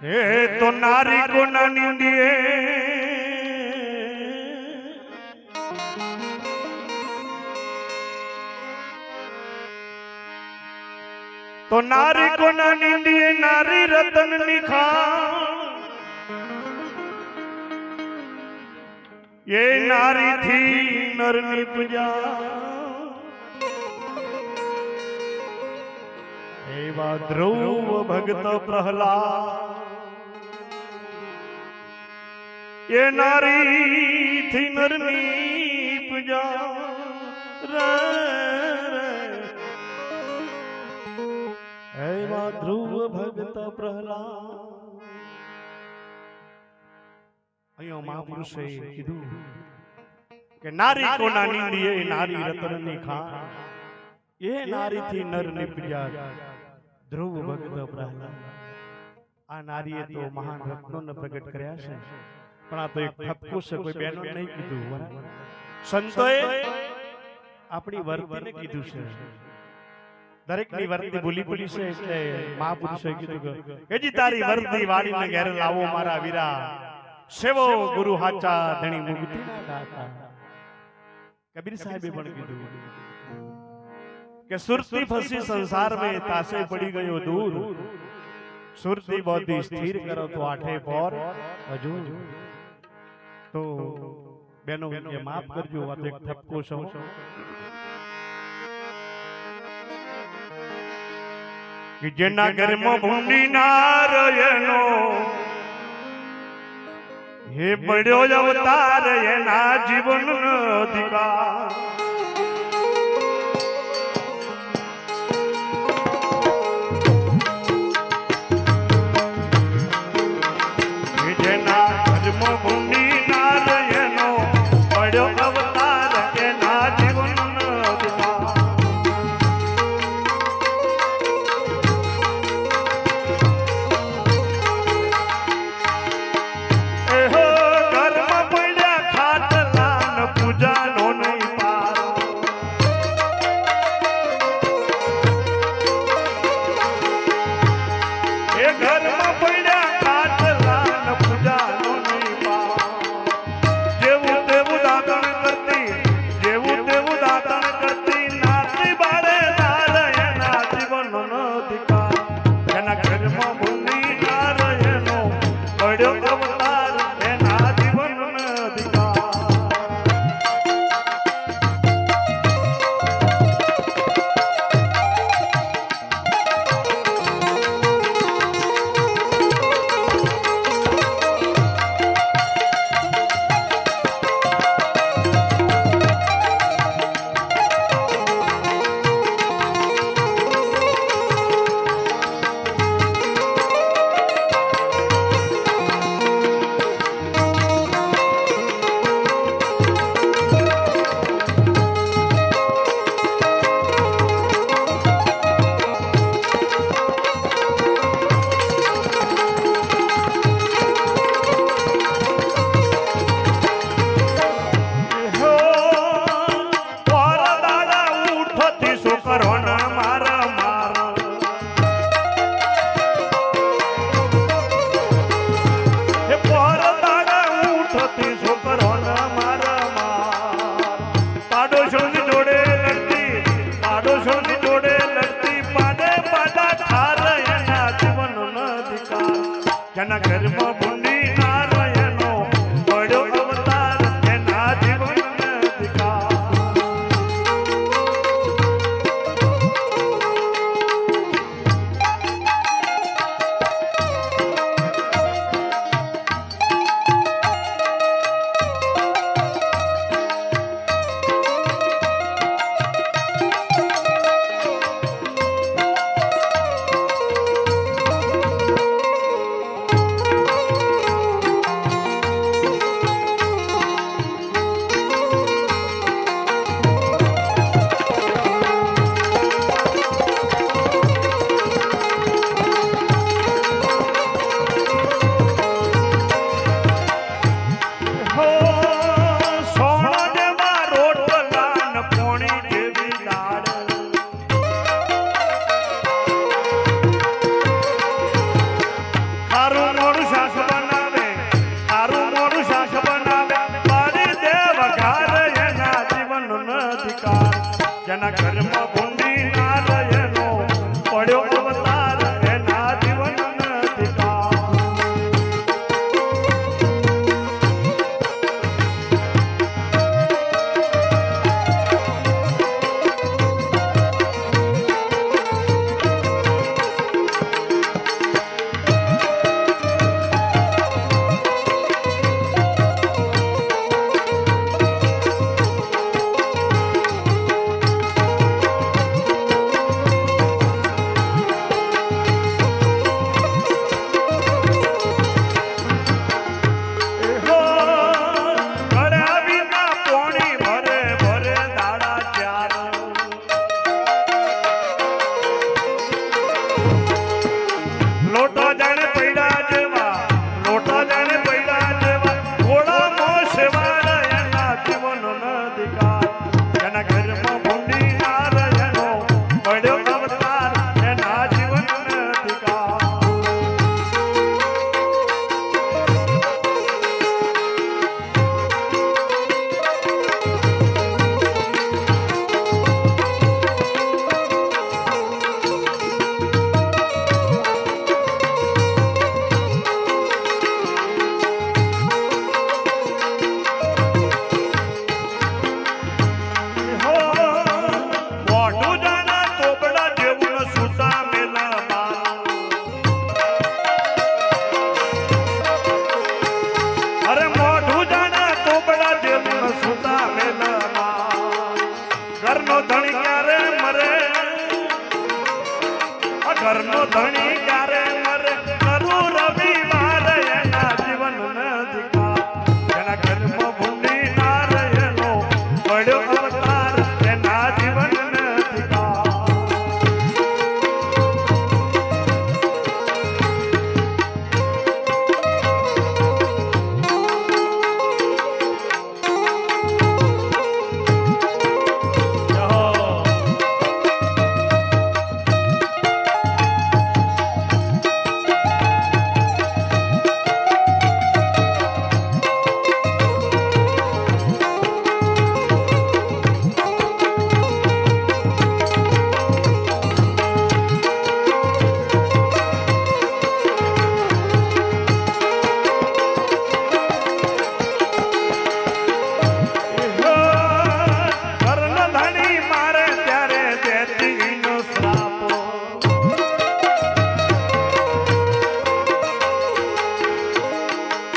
હે તો નારી કોના નિંદીએ તો નારી કોના નિંદીએ નારી રતન નિખાણ એ નારી થી નર નિપજા એવા ધ્રુવ ભગત પ્રહલાદ એ નારી થી નર પૂજા. એવા ધ્રુવ ભક્ત પ્રહલાદ. અહીંયા મહાપુરુષે કીધું કે નારી કોના નિંદીએ નારી રતનની ખાણ એ નારીથી નર નિપજ્યા ધ્રુવ ભક્ત પ્રહલાદ. આ નારીએ તો મહાન રત્નોને પ્રગટ કર્યા છે. પણ આ તો એક ઠપકો છે કોઈ બેનો નહીં કીધું બરાબર? સંતોએ આપણી વર્તીને કીધું છે. દરેકની વર્તી ભૂલી ભૂલી છે એટલે મહાપુરુષે કીધું કે હેજી તારી વર્તી વાળીને ઘેર લાવો મારા વીરા. સેવો ગુરુ હાચા ધણી મુક્તિ કબીર સાહેબે પણ કીધું. કે સુરતી ફસી સંસાર મેં તાસે પડી ગયો દૂર. સુરતી બોધી સ્થિર કરો તો આઠે પોર હજુ તો બેનો એ માફ કરજો આ તો એક ઠપકો છો. કે જેના ઘરમાં ભૂંડી નારાયણો હે બળ્યો અવતાર એના જીવન અધિકાર. જેના ઘરમાં ભૂંડી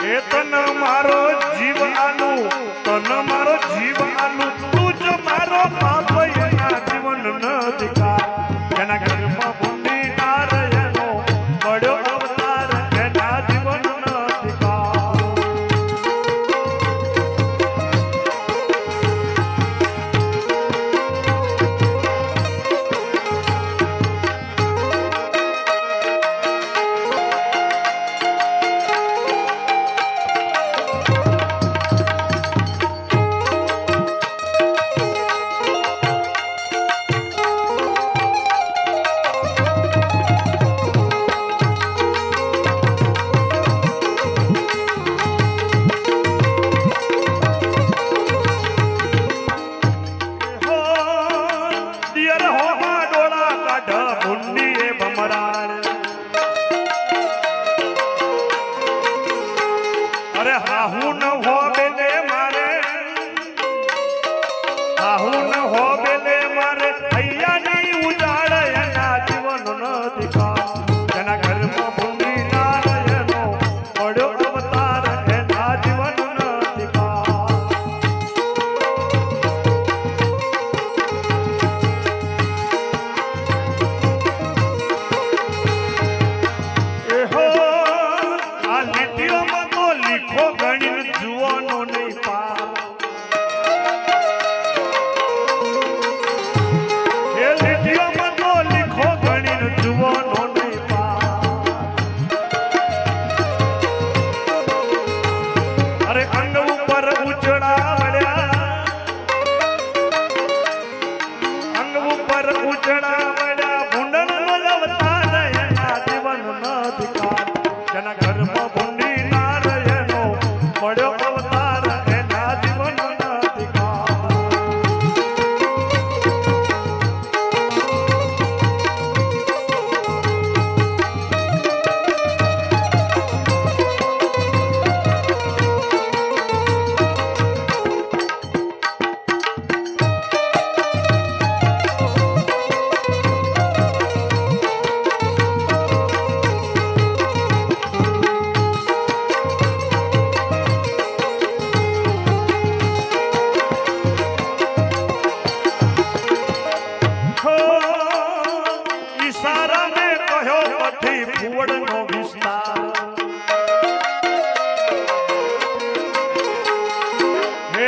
તન મારો જીવ આનું તન મારો જીવ આનું તું જ મારો બાપ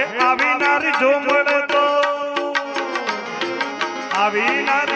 આવી નારી ઝુંબડ તો આવી નારી